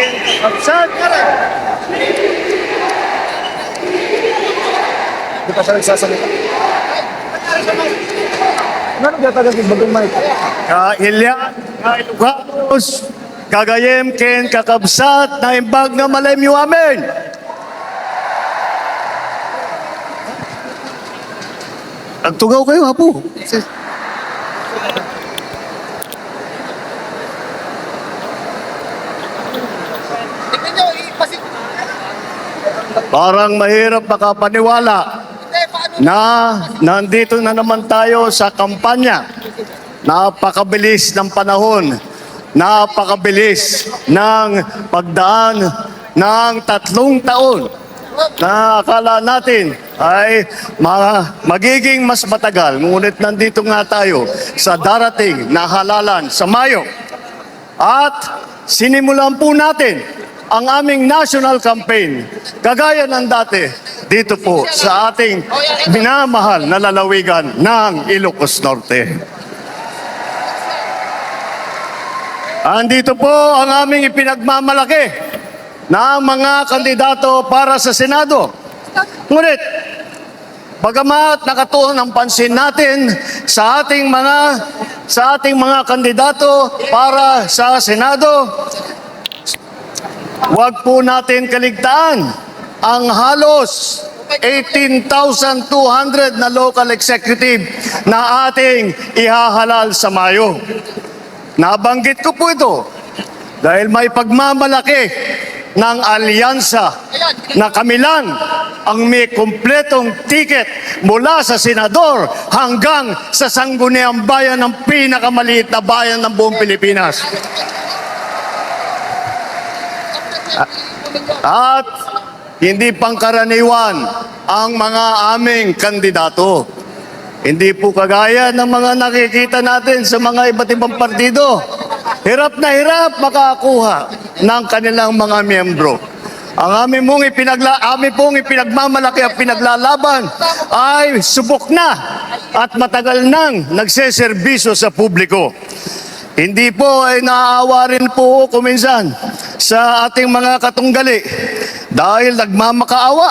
Kagayan, Kapsat. Hindi pa siya nagsasalita. Ano gatagal yung bagong mic? Kailyan, Kailuganos, Kagayem, Ken, Kakabsat, na imbag na malemyo amin. Nagtugaw kayo, hapo. Tingnan nyo, ipasik. Parang mahirap makapaniwala na nandito na naman tayo sa kampanya. Napakabilis ng panahon. Napakabilis ng pagdaan ng tatlong taon na akala natin ay ma- magiging mas matagal. Ngunit nandito nga tayo sa darating na halalan sa Mayo. At sinimulan po natin ang aming national campaign, kagaya ng dati, dito po sa ating minamahal na lalawigan ng Ilocos Norte. Andito po ang aming ipinagmamalaki ng mga kandidato para sa Senado. Ngunit, Bagamat nakatuon ang pansin natin sa ating mga sa ating mga kandidato para sa Senado, Huwag po natin kaligtaan ang halos 18,200 na local executive na ating ihahalal sa Mayo. Nabanggit ko po ito dahil may pagmamalaki ng alyansa na kami lang ang may kumpletong ticket mula sa senador hanggang sa sangguniang bayan ng pinakamaliit na bayan ng buong Pilipinas. At hindi pangkaraniwan ang mga aming kandidato. Hindi po kagaya ng mga nakikita natin sa mga iba't ibang partido. Hirap na hirap makakuha ng kanilang mga miyembro. Ang aming mong ipinagla, aming pong ipinagmamalaki at pinaglalaban ay subok na at matagal nang nagseserbisyo sa publiko. Hindi po ay naaawa rin po kuminsan sa ating mga katunggali dahil nagmamakaawa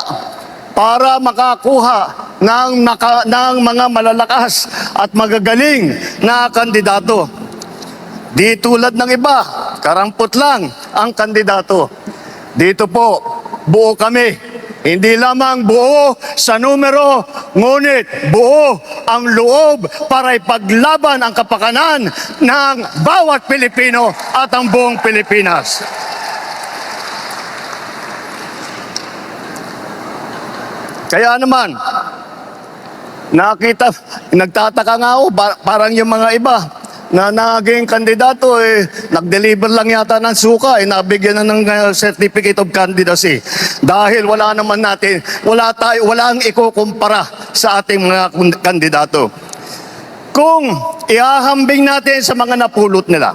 para makakuha ng, naka, ng mga malalakas at magagaling na kandidato. Di tulad ng iba, karampot lang ang kandidato. Dito po, buo kami. Hindi lamang buo sa numero, ngunit buo ang loob para ipaglaban ang kapakanan ng bawat Pilipino at ang buong Pilipinas. Kaya naman, nakita, nagtataka nga ako, parang yung mga iba na naging kandidato, eh, nag-deliver lang yata ng suka, eh, nabigyan na ng uh, certificate of candidacy. Dahil wala naman natin, wala tayo, wala ang ikukumpara sa ating mga kandidato. Kung ihahambing natin sa mga napulot nila,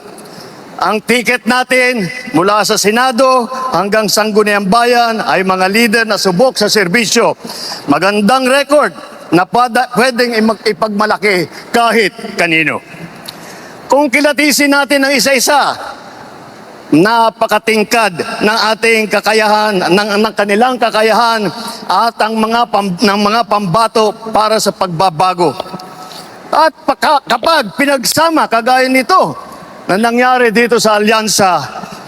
ang ticket natin mula sa Senado hanggang Sangguniang Bayan ay mga leader na subok sa serbisyo. Magandang record na pada, pwedeng ipagmalaki kahit kanino. Kung kilatisin natin ang isa-isa, napakatingkad ng ating kakayahan, ng, ng kanilang kakayahan at ang mga, pam, ng mga pambato para sa pagbabago. At paka, kapag pinagsama kagaya nito na nangyari dito sa alyansa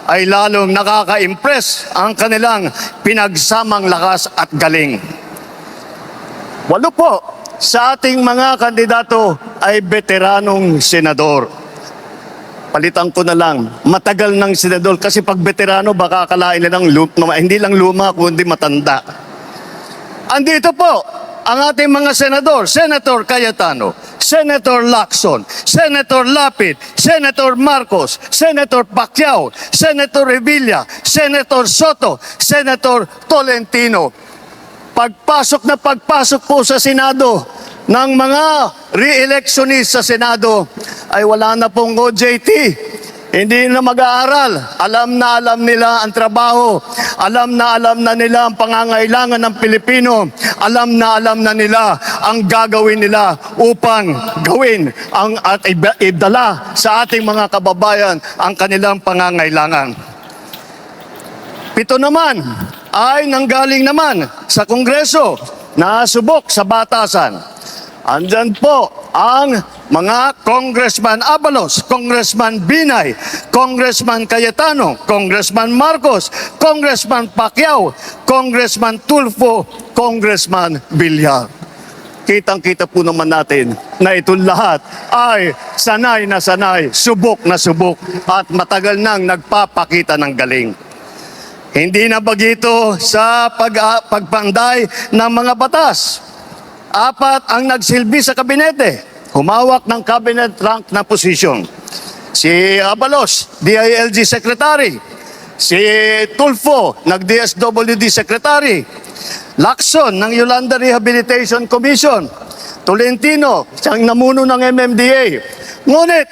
ay lalong nakaka-impress ang kanilang pinagsamang lakas at galing. Walo po sa ating mga kandidato ay veteranong senador. Palitan ko na lang, matagal ng senador kasi pag veterano baka akalain nilang luma, hindi lang luma kundi matanda. Andito po ang ating mga senador, Senator Cayetano, Senator Lacson, Senator Lapid, Senator Marcos, Senator Pacquiao, Senator Revilla, Senator Soto, Senator Tolentino. Pagpasok na pagpasok po sa Senado ng mga re-electionist sa Senado ay wala na pong OJT. Hindi na mag-aaral. Alam na alam nila ang trabaho. Alam na alam na nila ang pangangailangan ng Pilipino. Alam na alam na nila ang gagawin nila upang gawin ang at idala sa ating mga kababayan ang kanilang pangangailangan. Pito naman ay nanggaling naman sa Kongreso na subok sa batasan. Andyan po ang mga Congressman Abalos, Congressman Binay, Congressman Cayetano, Congressman Marcos, Congressman Pacquiao, Congressman Tulfo, Congressman Villar. Kitang-kita po naman natin na itong lahat ay sanay na sanay, subok na subok at matagal nang nagpapakita ng galing. Hindi na bagito sa pag, pagpanday ng mga batas. Apat ang nagsilbi sa kabinete, humawak ng cabinet rank na posisyon. Si Abalos, DILG Secretary. Si Tulfo, nag-DSWD Secretary. Lacson ng Yolanda Rehabilitation Commission. Tolentino, siyang namuno ng MMDA. Ngunit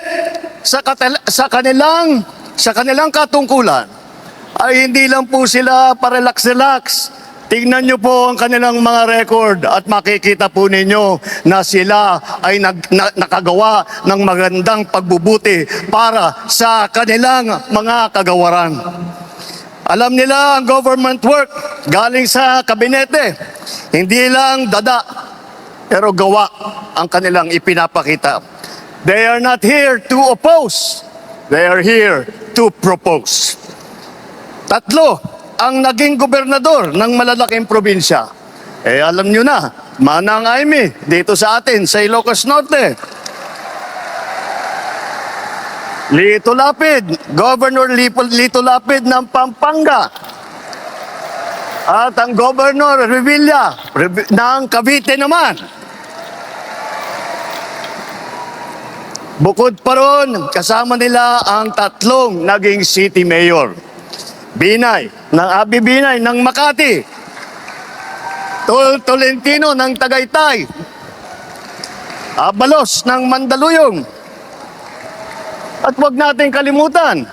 sa, sa kanilang sa kanilang katungkulan ay hindi lang po sila parelax-relax. Tingnan nyo po ang kanilang mga record at makikita po ninyo na sila ay nag, na, nakagawa ng magandang pagbubuti para sa kanilang mga kagawaran. Alam nila ang government work galing sa kabinete. Hindi lang dada, pero gawa ang kanilang ipinapakita. They are not here to oppose. They are here to propose. Tatlo ang naging gobernador ng malalaking probinsya. Eh alam nyo na, Manang Aimee dito sa atin sa Ilocos Norte. Lito Lapid, Governor Lito Lapid ng Pampanga. At ang Governor Revilla Revi- ng Cavite naman. Bukod pa ron, kasama nila ang tatlong naging city mayor. Binay, ng Abi Binay ng Makati. Tol Tolentino ng Tagaytay. Abalos ng Mandaluyong. At wag natin kalimutan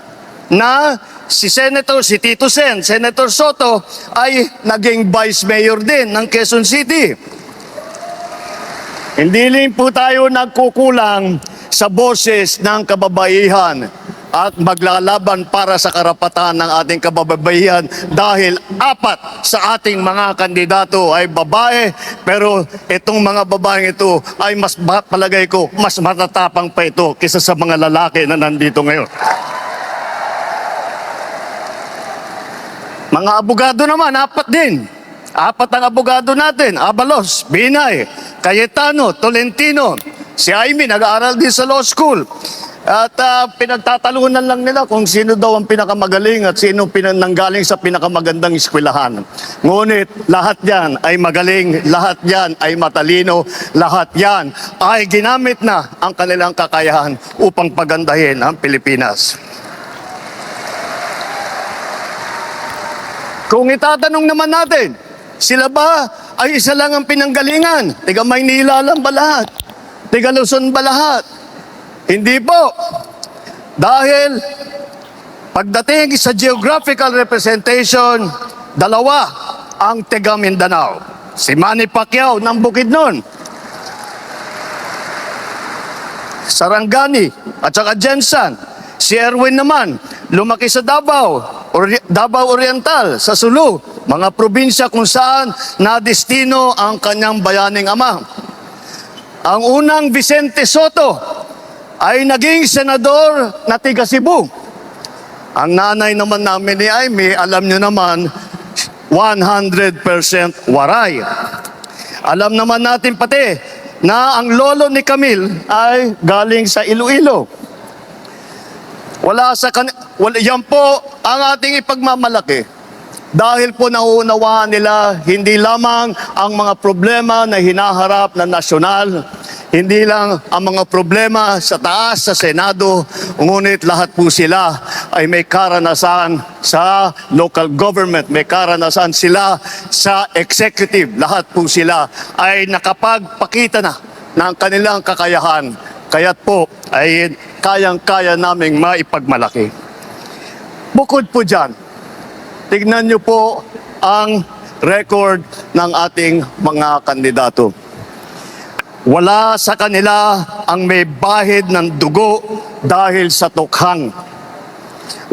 na si Senator, si Tito Sen, Senator Soto ay naging Vice Mayor din ng Quezon City. Hindi rin po tayo nagkukulang sa boses ng kababaihan at maglalaban para sa karapatan ng ating kababaihan dahil apat sa ating mga kandidato ay babae pero itong mga babaeng ito ay mas palagay ko mas matatapang pa ito kaysa sa mga lalaki na nandito ngayon. Mga abogado naman, apat din. Apat ang abogado natin. Abalos, Binay, Cayetano, Tolentino. Si Aimee, nag-aaral din sa law school. At ah, pinagtatalunan lang nila kung sino daw ang pinakamagaling at sino pinananggaling sa pinakamagandang eskwelahan. Ngunit lahat yan ay magaling, lahat yan ay matalino, lahat yan ay ginamit na ang kanilang kakayahan upang pagandahin ang Pilipinas. Kung itatanong naman natin, sila ba ay isa lang ang pinanggalingan? Tiga Maynila lang ba lahat? Tiga Luzon ba lahat? Hindi po. Dahil pagdating sa geographical representation, dalawa ang tiga Mindanao. Si Manny Pacquiao ng Bukidnon. Sarangani at saka Jensen. Si Erwin naman, lumaki sa Davao, Ori- Davao Oriental, sa Sulu, mga probinsya kung saan nadestino ang kanyang bayaning ama. Ang unang Vicente Soto ay naging senador na tiga Cebu. Ang nanay naman namin ni Aimee, alam nyo naman, 100% waray. Alam naman natin pati na ang lolo ni Camille ay galing sa Iloilo. Wala sa kan wala, yan po ang ating ipagmamalaki. Dahil po nauunawaan nila hindi lamang ang mga problema na hinaharap ng nasyonal, hindi lang ang mga problema sa taas sa Senado, ngunit lahat po sila ay may karanasan sa local government, may karanasan sila sa executive. Lahat po sila ay nakapagpakita na ng kanilang kakayahan. Kaya't po ay kayang-kaya naming maipagmalaki. Bukod po dyan, tignan niyo po ang record ng ating mga kandidato. Wala sa kanila ang may bahid ng dugo dahil sa tukhang.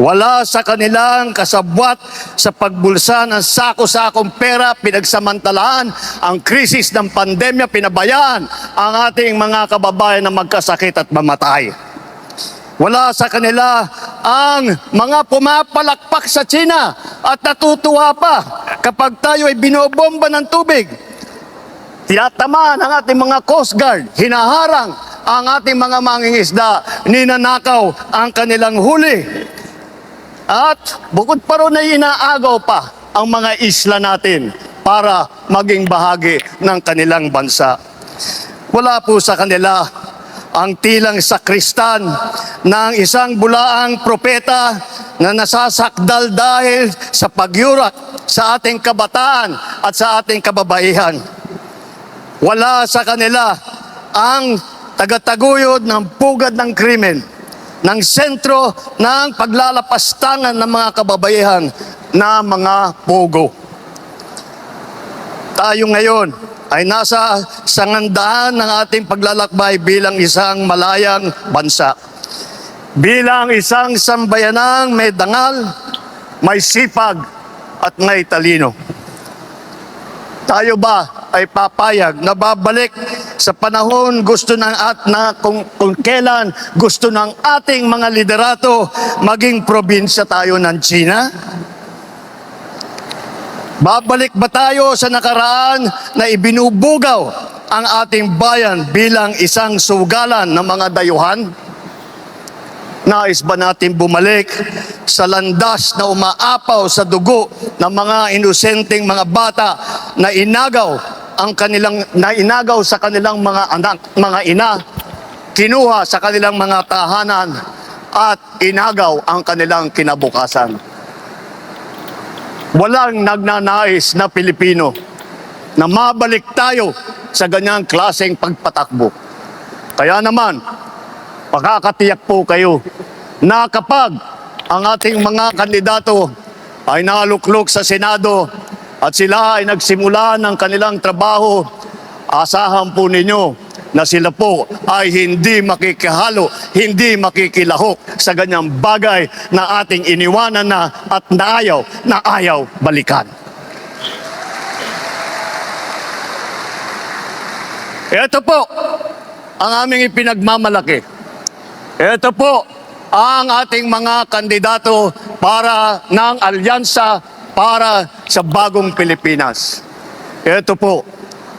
Wala sa kanilang kasabwat sa pagbulsa ng sako-sakong pera, pinagsamantalaan ang krisis ng pandemya, pinabayaan ang ating mga kababayan na magkasakit at mamatay. Wala sa kanila ang mga pumapalakpak sa China at natutuwa pa kapag tayo ay binobomba ng tubig. Tinatamaan ang ating mga Coast Guard, hinaharang ang ating mga mangingisda, ninanakaw ang kanilang huli. At bukod pa ron ay inaagaw pa ang mga isla natin para maging bahagi ng kanilang bansa. Wala po sa kanila ang tilang sakristan ng isang bulaang propeta na nasasakdal dahil sa pagyurak sa ating kabataan at sa ating kababaihan. Wala sa kanila ang tagataguyod ng pugad ng krimen, ng sentro ng paglalapastangan ng mga kababaihan na mga pugo. Tayo ngayon ay nasa sangandaan ng ating paglalakbay bilang isang malayang bansa. Bilang isang sambayanang may dangal, may sipag at may talino. Tayo ba ay papayag na babalik sa panahon gusto ng at na kung, kung kailan gusto ng ating mga liderato maging probinsya tayo ng China? Babalik ba tayo sa nakaraan na ibinubugaw ang ating bayan bilang isang sugalan ng mga dayuhan? Nais ba natin bumalik sa landas na umaapaw sa dugo ng mga inosenteng mga bata na inagaw ang kanilang na inagaw sa kanilang mga anak, mga ina, kinuha sa kanilang mga tahanan at inagaw ang kanilang kinabukasan. Walang nagnanais na Pilipino na mabalik tayo sa ganyang klaseng pagpatakbo. Kaya naman, pakakatiyak po kayo na kapag ang ating mga kandidato ay naluklok sa Senado at sila ay nagsimula ng kanilang trabaho, asahan po ninyo na sila po ay hindi makikihalo, hindi makikilahok sa ganyang bagay na ating iniwanan na at naayaw, na ayaw balikan. Ito po ang aming ipinagmamalaki. Ito po ang ating mga kandidato para ng alyansa para sa bagong Pilipinas. Ito po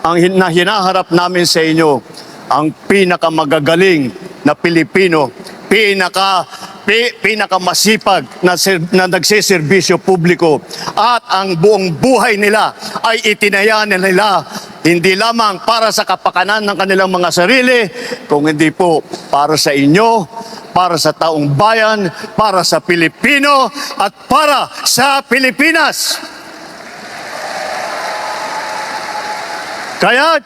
ang hin- na hinaharap namin sa inyo, ang pinakamagagaling na Pilipino, pinaka pi, pinakamasipag na, na nagsiservisyo publiko at ang buong buhay nila ay itinaya nila hindi lamang para sa kapakanan ng kanilang mga sarili, kung hindi po para sa inyo, para sa taong bayan, para sa Pilipino, at para sa Pilipinas. Kaya,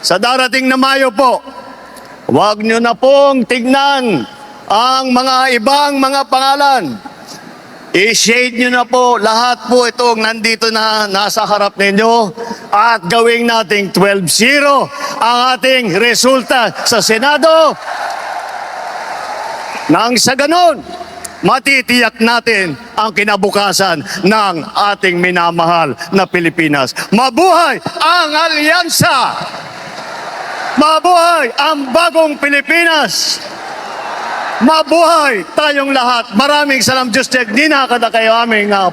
sa darating na Mayo po, huwag nyo na pong tignan ang mga ibang mga pangalan. I-shade nyo na po lahat po itong nandito na nasa harap ninyo at gawing nating 12-0 ang ating resulta sa Senado. Nang sa ganon, matitiyak natin ang kinabukasan ng ating minamahal na Pilipinas. Mabuhay ang alyansa! Mabuhay ang bagong Pilipinas! Mabuhay tayong lahat. Maraming salam, Diyos Tek. Di kayo aming uh,